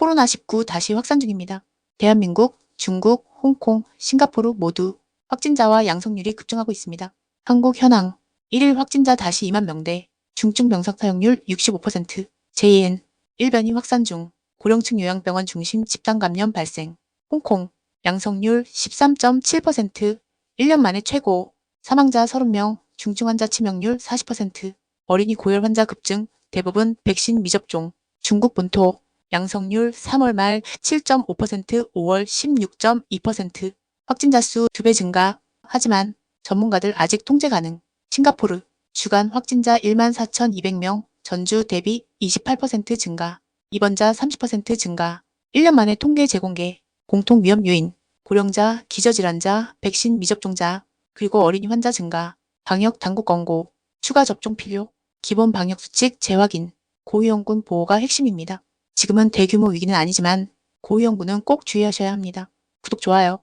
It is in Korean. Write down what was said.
코로나19 다시 확산 중입니다. 대한민국, 중국, 홍콩, 싱가포르 모두 확진자와 양성률이 급증하고 있습니다. 한국 현황. 1일 확진자 다시 2만 명대, 중증 병상 사용률 65%, JN, 일변이 확산 중, 고령층 요양병원 중심 집단 감염 발생, 홍콩, 양성률 13.7%, 1년 만에 최고, 사망자 30명, 중증 환자 치명률 40%, 어린이 고열 환자 급증, 대부분 백신 미접종, 중국 본토, 양성률 3월 말 7.5%, 5월 16.2%, 확진자 수 2배 증가. 하지만 전문가들 아직 통제 가능. 싱가포르 주간 확진자 1만 4,200명, 전주 대비 28% 증가, 입원자 30% 증가, 1년 만에 통계 재공개, 공통 위험 요인, 고령자, 기저질환자, 백신 미접종자, 그리고 어린이 환자 증가, 방역 당국 권고, 추가 접종 필요, 기본 방역 수칙 재확인, 고위험군 보호가 핵심입니다. 지금은 대규모 위기는 아니지만 고위험군은 꼭 주의하셔야 합니다. 구독, 좋아요.